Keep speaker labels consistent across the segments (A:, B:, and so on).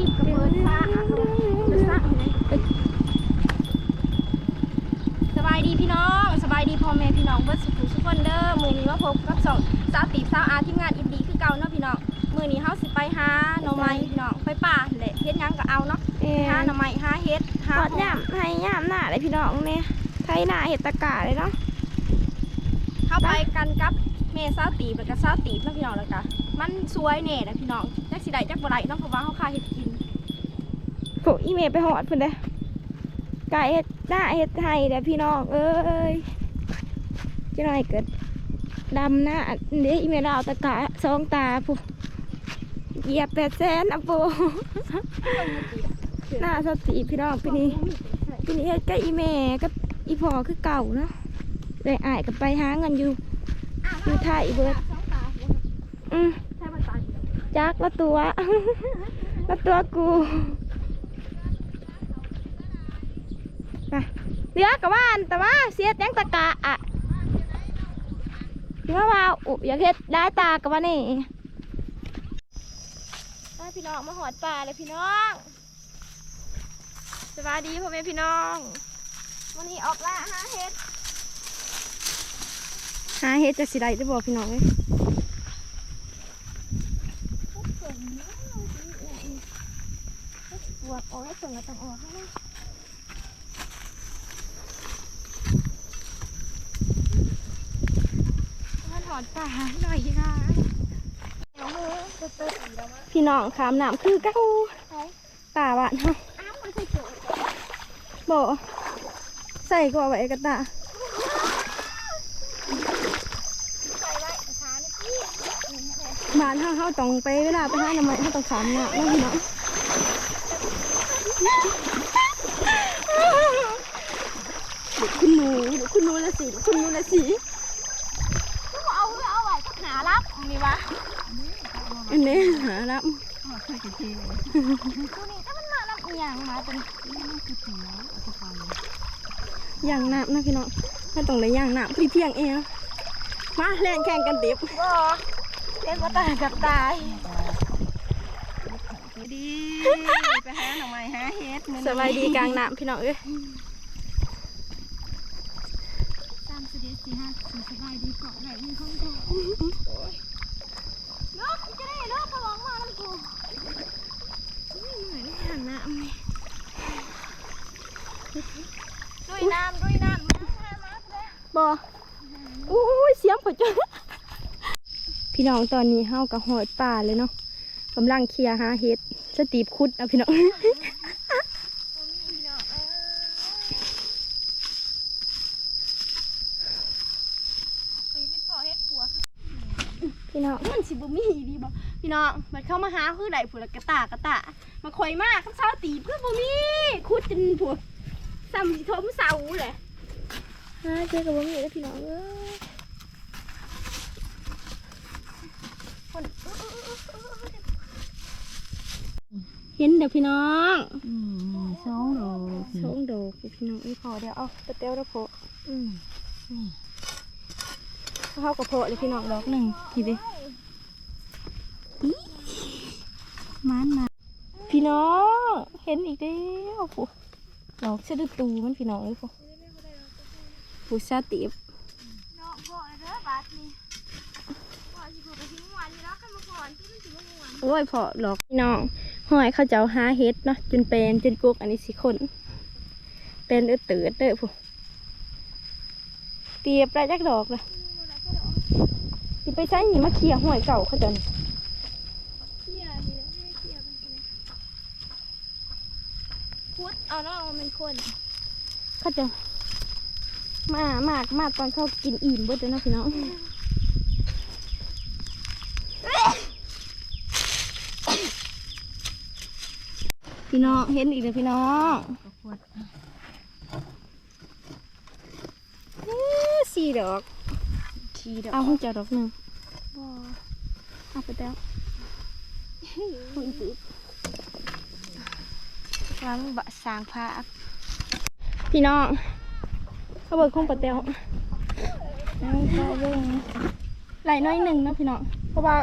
A: ลิปกับเปิดซ่าเปิดซ่าสบายดีพี่น้องสบายดีพ่อแม่พี่น้องเบิร์ดสุขุสุขคนเด้อมือนี้มาพบกับสองสาวตีบสาวอาทีมงานอินดีคือเก่าเนาะพี่น้องมือนี้เฮาสิไปหาหน่อไม้พี่น้องไปป่าแหละเฮ็ดหยังก็เอาเนาะ
B: เอ๊ะ
A: หาหน่อไม้หาเฮ็ดหา
B: หอดยามให้ยามหน้าเลยพี่น้องเนี่ยไทยหน้าเห็ดตะกาเลยเนาะ
A: เข้าไปกันกับแม่สาวตีบแล้วก็สาวตีบเนาะพี่น้องแล้วก็มันสวยแน่นะพี่น้องจักสิได้จักบ่ได้เนาะเพราะว่าเฮาคาเฮ็ดกิน
B: โผอีเมลไปหอดเพิ่นเด้อไก่เห็ดหน้าเห็ดไทยเด้อพี่น้องเอ้ยจะหน่อยเกิดดำหน้าเดี๋ยวอีเมลเราตะกาสองตาผู้เหยียบแปดแสนอะปูหน้าสติพี่น้องปีนี้ปีนี้เฮ็ดกับอีเมลกับอีพอคือเก่าเนาะเลยอายกับไปหาเงินอยู่อยู่ไทยเบิด
A: สองตา
B: อืม
A: ใช่มันตาอยู่
B: จักละตัวละตัวกู ไปเรือกับว่านแต่ว่าเสียดยังตะกะอะเรือว่าอุอยากเฮ็ดได้ตากับว่านี่ไปพี่น้องมาหอดป่าเลยพี่น้องสวัสดีพ่อแม่พี่น้องวันนี้ออกล่าหาเฮ็ดหาเฮ็ดจะสิได้หรือบ่พี่น้องเอ้ยปวดออกให้ส่งกระตังออกให้นะมาถ อนตาหน่อยค่ะพี่น้องขามน้ำคือเก้าตาบ้านเฮา
A: อ้าวมันใส่โจทย์
B: บ่ใส่กว่าไว้กระตา
A: ใส่ไว้ขาเนี่ยพี่
B: บ้านเฮาเฮาต้องไปเวลาไปหาหน่อไม้เฮาต้องขามน้ำเนาะพี่น้องเด็กคุณหนูเด็กคุณหนูละสิเด็กคุณหนูละสิ
A: เอาเอาไว้ก็หารับมีวะ
B: อันนี้หารับ
A: ตัวนี้ถ้ามันมาลำเอียงมาเป็น
B: ย่างน้ำนะพี่น้องถ้าต้องเลยย่างน้ำพี่เที่ยงเองมาแล่นแข่งกันดิบ
A: บ่เล่นมาตายกับตาย
C: ดีไปหาหน่อไม้หาเฮ็ดมื้อ
B: ส
C: นี้
B: บายดีกลางน้ำพี่น้องเอ้ย
A: ตามเสด็จสี่ห้าสี่สบายดีเกาะไหนมีของโตลูกจะได้ลูกพะวงมาแล้วกู
B: เหนื่อยได้ย่างน้ำนี่
A: ด้วยน้ำด้วยน้ำมามามาเลย
B: บออุ้ยเสียงผจญพี่น้องตอนนี้เฮากับหอดป่าเลยเนาะกำลังเคลียร์หาเห็ดสตีบคุดเอาพี่น้อง
A: ไปเป็นพ่อเฮ็ดปัว
B: พี่น้อง
A: มันสิบ่มีดีบ่พี่น้องมันเข้ามาหาคือได้ผู้ละกระตากระตะมาคอยมากคำเช้าตีเพื่อบ่มีคุดจนผัว ซ้ำสิทมเสาแหละ
B: หาเจอกับบ่มีแล้วพี่น้องเอ้ย
A: คนเห็
B: นเดี๋ยวพี่น้อง
C: อืมสองโล
B: สองดอกพี่น้องอีพอเดี๋ยวเอาตะเตียวตะโพะ
C: อืม
B: เฮากับโพะเลยพี่น้องดอกหนึ่งทีดิ
C: มันมา
B: พี่น้องเห็นอีกแล้วผู้ ดอกสะดุดตูมันพี่น้องเลยผู้ผู้ซาติบ
A: น้องพ่อเด้อบาดนี้พ่อสิพ่อไปทิ้งหวานอยู่แล้วกันมาก่อนที่มันสิบ่ม่วน
B: โอ้ยพอหลอกพี่น้องหอยเขาเจ้าหาเฮ็ดเนาะจนเป็นจนกุกอันนี้สิคน เป็นเออเตือดเด้อผู้เตียบได้จักดอกเลยสิไปใช้หนีมาเคลียร์หอยเก่าเขาเจน
A: เที่ยนี่แหละไม่ได้เที่ยมันสินะพุด เอาเนาะมันเป็นคน
B: เขาจะมามากมาตอนเขากินอิ่มเบิดเลยเนาะพี่น้องพี่น้องเห็นอีกเลยพี่น้อง
C: ขวด
B: เอ๊ะสี่ดอก
A: ทีเดียว
B: เอาห้องเจ้าดอกหนึ่ง
A: บ่
B: เอาไปแล้ว หุ่นปืดวางบะสางพาพี่น้องเขาเบิกคงปะเตียวนั่งเขาเบิ่งไหลน้อยหนึ่งนะพี่น้อง เพราะว่า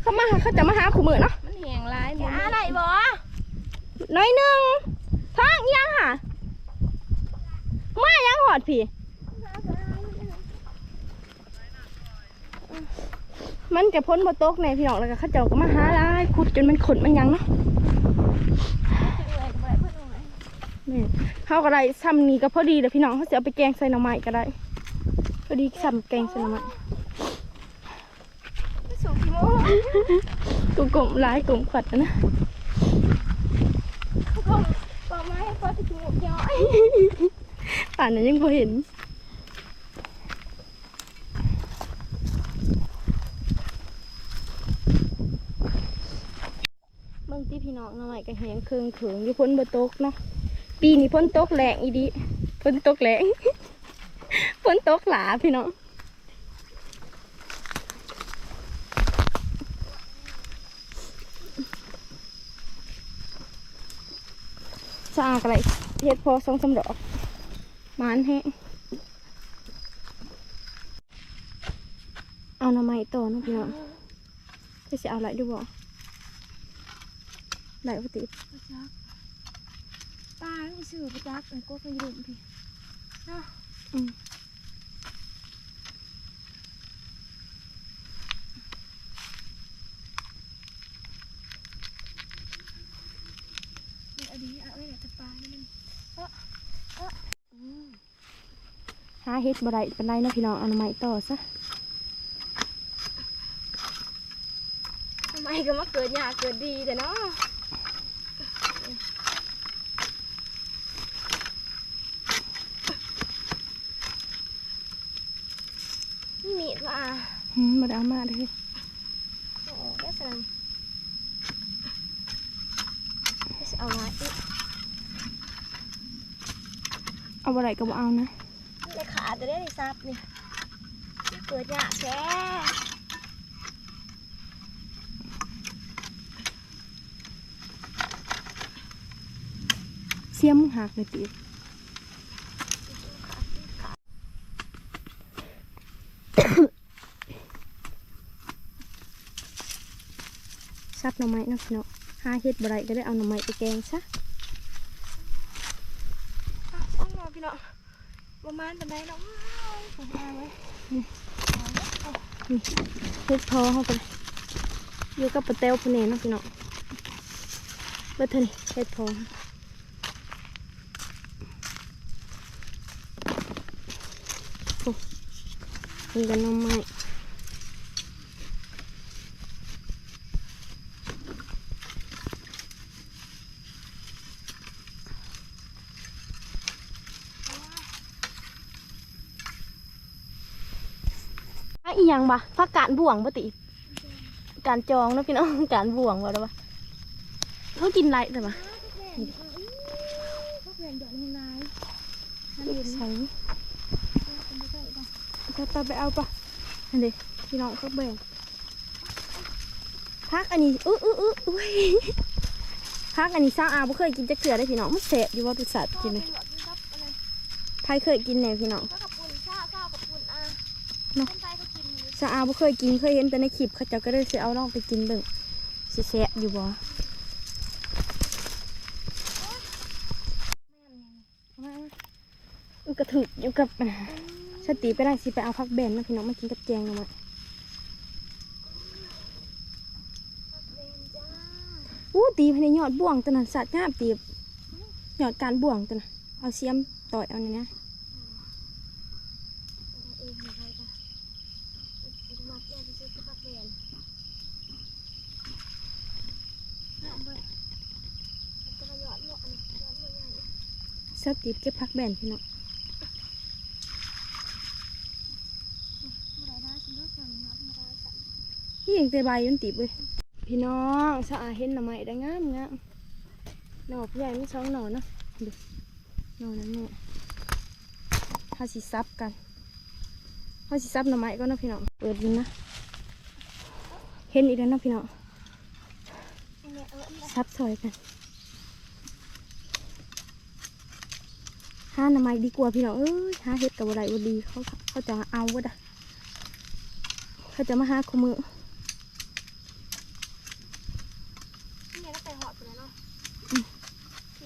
B: เขามาหาเขาจะมาหาขู่มือเนาะ
C: มันแห้งหลาย
A: อย่าอะไรบ่น้อยหนึ่งทางอีหยังค่ะ มายังหอดพี่ มันจะพ้นบนโต๊ะในพี่น้องแล้วก็เข้าเจ้าก็มาหาลายขุดจนมันขนมันหยังเนาะ นี่เขาก็ได้ซ้ำนี้ก็พอดีเลยพี่น้องเขาจะเอาไปแกงใส่หน่อไม้ก็ได้ พอดีซ้ำแกงใส่หน่อไม้สูงกี่โมงกูกลมหลายกลมขัดนะนะกลมปอไม้ปอที่จมูกย้อยป่านนั้นยังพอเห็นเบิ่งที่พี่น้องหน่อยก็แหงเคืองเขืองอยู่พ้นบนตกเนาะ ปีนี้พ้นตกแรงอีดีพ้นตกแรงพ้นตกหลาพี่น้องสะอาดอะไรเฮ็ดพอสองสามดอกมานแห้งเอาหน่อไม้ต่อนะพี่น้องจะสิเอาอะไรดูบ่ไหนปกติ
B: ประจักษ์ปลาไม่สื่อปจักไอ้ก็ไปยืมพี่เนาะ
A: อืม
B: มันอดีอะไม่อยากจะปลานี่มัน
A: หาเฮ็ดบ่ได้ปานใดเนาะพี่น้องเอาหน่อไม้ต่อซะ
B: ทำไมก็มาเกิดยากเกิดดีแต่เนาะ
A: นี่มีดว่าอืมบ่ได้เอามาเลย
B: โอ้ได้สนังจะเอาไว้อีก
A: เอาบ่ได้ก็บ่เอานะ
B: ในขาจะได้ซับนี่เกิดยากแค่
A: เสียมมึงหักเลยติ ซับหน่อไม้นะพี่น้องหาเฮ็ดบ่ได้ก็ได้เอาหน่อไม้ไปแกงซะ
B: ต้องรอพี่น้องประมาณเป็นไรเนาะผมเอาไว้
A: เฮ็ดพอเฮาได้อยู่กับปะเตวพุ่นนี่เนาะพี่น้องเบิดเท่านี้เฮ็ดพอกันน่องไม้ อะอีหยังบะพักการบ่วงปติการจองเนาะพี่น้องการบ่วงว่าแล้วปะเขากินไรแต่ปะ
B: พวกเรียนหยอดในนาย
A: ใส่ไปไปไปเอาปะอันเดพี่น้องเขาแบ่งพักอันนี้อื้ออื้ออื้ออุ้ยพักอันนี้สร้างอาบ่เคยกินจักเถื่อได้พี่น้องมันแสบอยู่ว่าตุสัตว์กินเลยไทยเคยกินแน่พี่น้อง
B: ก็กับปุ่นชาข้าวกับปุ่นอะ
A: เนาะ สาอาบ่เคยกินเคยเห็นแต่ในคลิปเขาเจ้าก็เลยสิเอาน้องไปกินเบิ่งสิแสบอยู่บ่กระถึกอยู่กับสติไปได้สิไปเอาพักแบนมาพี่น้องมากินกับแจงหน่อยมาอู้ตีภายในยอดบ่วงตัวนั้นสัตว์งามตีบยอดการบ่วงตัวนั้นเอาเสียมต่อยเอาเนี่นะ
B: เองไม่ใช่ค่ะมัดแย่ที่สุดคือพักเรียนน้ำเบิดมันจะมาหยอดหยอดหยอดหยอดใหญ่
A: สติเก็บพักแบนพี่น้อง
B: นี่ยั
A: งแต่ใบมันติบเลยพี่น้องสะอาเห็นหน่อไม้ได้งามงามหน่อพี่ใหญ่ไม่สองหน่อเนาะดูหน่อนั้นเนี่ยเขาสิซับกันเขาสิซับหน่อไม้ก็นาะพี่น้องเปิดดูนะเห็นอีกแล้วนาะพี่น้องซับซอยกัน หาทำไมดีกว่าพี่น้องเอ้ยหาเห็ดกับอะไรวันดีเขาเขาจะเอาวะดะเขาจะมาหาขมือ
B: นี่แล้วไปหแล้วเะ
A: ขี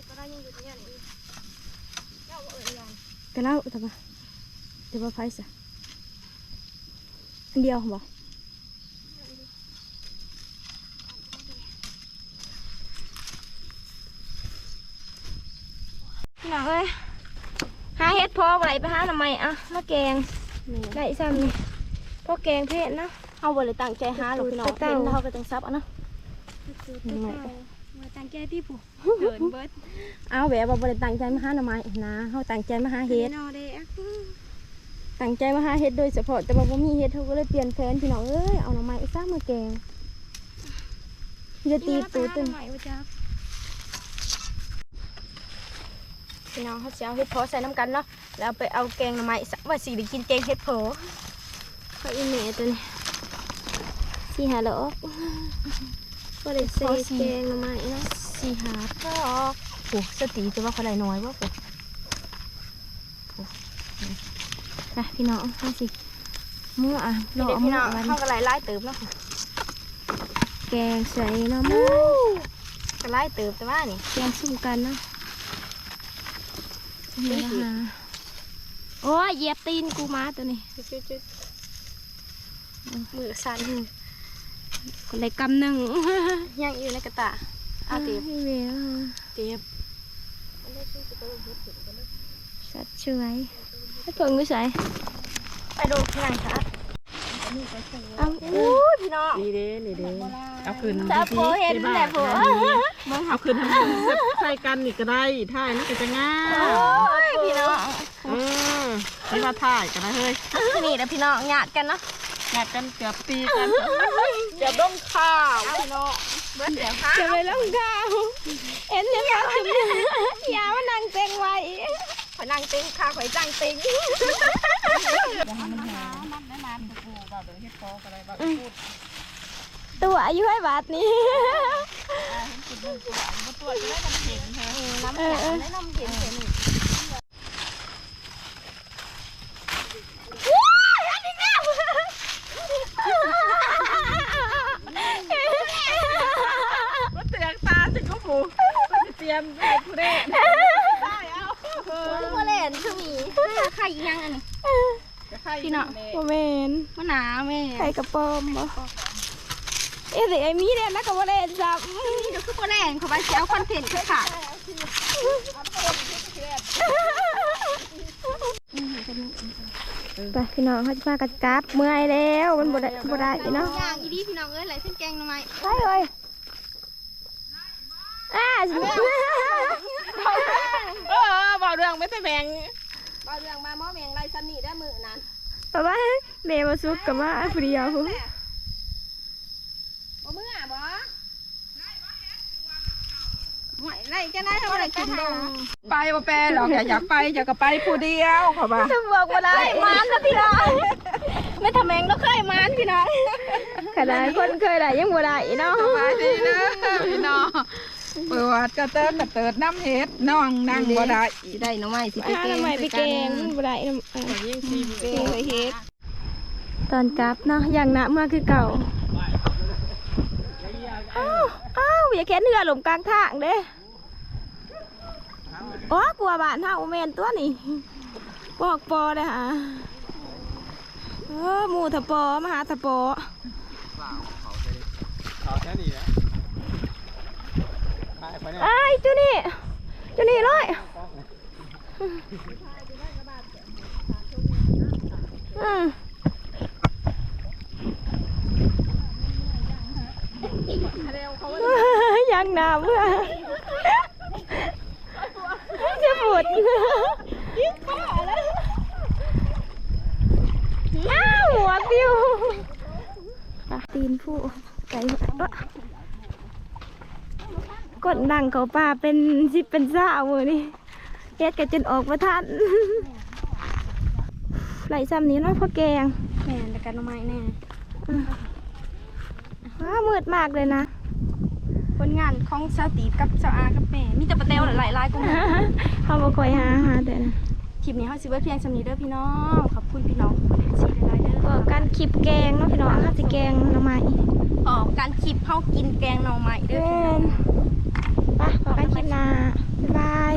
A: จ้าาต่ว่าแต่ว่าไฟสะอันเดียวบอก ลไปหาทำไมอะมาแกงได้ซ้ำนี่พอแกงเพชรเนาะ
B: เอาบ่เลยตั้งใจหาหรอกพี่น้อง
A: เต้า
B: เห็นแล้วเขาก็จังซับเอะนะ
A: มาตั้งใจที่ผู้เดินเบิด
B: เอาแบบว่าบ่ได้ตั้งใจมาหาหน่อไม้นะเฮาตั้งใจมาหาเฮ็ด
A: นอเด้อะ
B: ตั้งใจมาหาเฮ็ดโดยเฉพาะแต่ว่าบ่มีเฮ็ดเขาก็เลยเปลี่ยนแผนพี่น้องเอ้ยเอาหน่อไม้ซะมาแกงจะตีตูตึง
A: ใหม่ว่าจ้า
B: พี่น้องเขาจะเอาเฮ็ดโพใส่น้ำกันเนาะแล้วเอาไปเอาแกงหน่อไม้ซะว่าสิได้กินแกงเฮ็ดโพเขาอีเมตัวนี้สี่หาดอกก็ได้ใส่แกงหน่อไม้เนาะสี่หาดอกโอ้สติจะว่าเขาได้น้อยว่าโอ้โอ้ไปพี่น้องมาสิมั่วอะรอ
A: เด็ก
B: มั่
A: พี่
B: ว
A: น้อง
B: กัน
A: เข้ากันหลายไล่เติมเนาะ
B: แกงใส่หน่อไม้
A: กันไล่เติมแต่ว่านี่
B: แกงซุ่มกันเนาะ นี่นะคะโอ้ยเหยียบตีนกูมาตัวนี้
A: มือสั่น
B: คนใดกำหนึ่ง
A: ยังอยู่ในกระตาอาเตียบ
B: ให้เวล
A: เตียบ
B: สัตว์ช่วยให้เพิ่งกูใส่
A: ไปดูพี่นางค่ะ
B: เอาอู้พี่น้อง
C: นี่เด้นี่เด้เอาคืน
B: จะโพเห็นแต่โพ
C: เอาคืนทำให้ใส่กันนี่ก็ได้ถ่ายนี่ก็จะง่าย
A: โอ้ยพี่น้อง
C: เออนี่มาถ่ายกันนะเฮ้ย
A: นี่นะพี่น้องหยาดกันเนาะ
C: งานกันเกือบตีกันเกือบต้องข้าว
A: พี่น้องเบิดเดี๋ยวค่ะ
B: จะไปลงข้าวเอ็นยังไงยามันนั่งเต็งไว้
A: ขอยนางติงค่ะขอยจ้างติง
B: ตัวอายุให้บาทนี้
A: น้ำแข็งได้น้ำเย็นเย็น
C: มาเตือนตาจะก็ผูเตรียมได้ผู้เล่นได้เอา
A: คือโมเลนคือมีไข่ยังอันนี้ พี่น้อง
B: โมเมน
A: มะนาวแม่
B: ไข่ กระป๋อมบ่เอ๊ะแต่ไอ้มีเนี่ยนะกับโมเลนซ้
A: นี่เดี๋ยวคือโมเลนเขาไปเอาคอนเทนต์คือค่ะำ
B: ไปพี่น้องเขาจะพากันกลับเมื่อยแล้วมันบ่ได้บ่ได้เนาะ
A: ย่างอีดีพี่น้องเอ้ยไหลเส้นแกงทำไม
B: ไปเลยอ่า
C: เออบอกเรื่องไม่ใช่แบง
A: บาเรื่องมาหม้อแมงไรซันนี่ได้มือนั้น
B: แต่ว่า เมย์มาซุกกับมาผู้เดียว
A: บ่เมื่อบ่หวยไรจะได้เท่าไรกินดู
C: ไปว่าแปรหรอกอย่าอยากไปอยากก็ไปผู้เดียวเขาบ้า
B: จะบอกว่าได้
A: มันนะพี่น้องไม่ทำแมงก็เคยมันพี่น้อง
B: ขนาดคนเคยได้ยังบ่ได้เนาะ
D: สบายดีนะพี่น้องเปิดกระเติดกระเติดน้ำเห็ดน้องนั่งบ่ได้
A: สิได้น้องไม้สิไป
B: ถ้า
A: แกง
B: ทำไมไปแกงบ่ได้น้ำอ่า
C: ยิ่งซีม
A: แกงเลยเฮ็ด
B: ตอนกลับเนาะอย่างหนะเมื่อคือเก่าอ้าวอ้าวอย่าแค้นเรือหลมกลางทางเด้โอ้กลัวบ้านเฮาแมนตัวนี่บอกปอเลยฮะเออหมูทะปอมาหาทะปอ
D: เขาแค่นี้นะไปไปเนี่ย
B: ไอ้ายเจุนี่เจุนี่เลยอืม ยังหนาวเมื่อจะปวดอ้าวหัวปิวปะตีน ผู้ใจวะกดดังเขาป่าเป็นสิบเป็นสาวมือนี่เฮ็ดกันจนออกมาทันไหลซ้ำนี้เน้อยพ่อแกง
A: แม่แต่กันน้องไม้แน่
B: ว้ามืดมากเลยนะ
A: ผลงานของสาวตีกับสาวอากับแม่มีแต่ปลาเตลหลายๆกู
B: เขาบอกคอยหาหาแต่นะ
A: คลิปนี้เขาสิเบิดเพียงสำนี้เด้อพี่น้องขอบคุณพี่น้อง
B: การคลิปแกงเนาะพี่น้องข้าวสิแกงหน่อไม้
A: อ๋อการคลิปเข้ากินแกงหน่อไม้ด้วยพื่อ
B: นไป
A: ขอกันคลิป
B: น้าบ๊ายบาย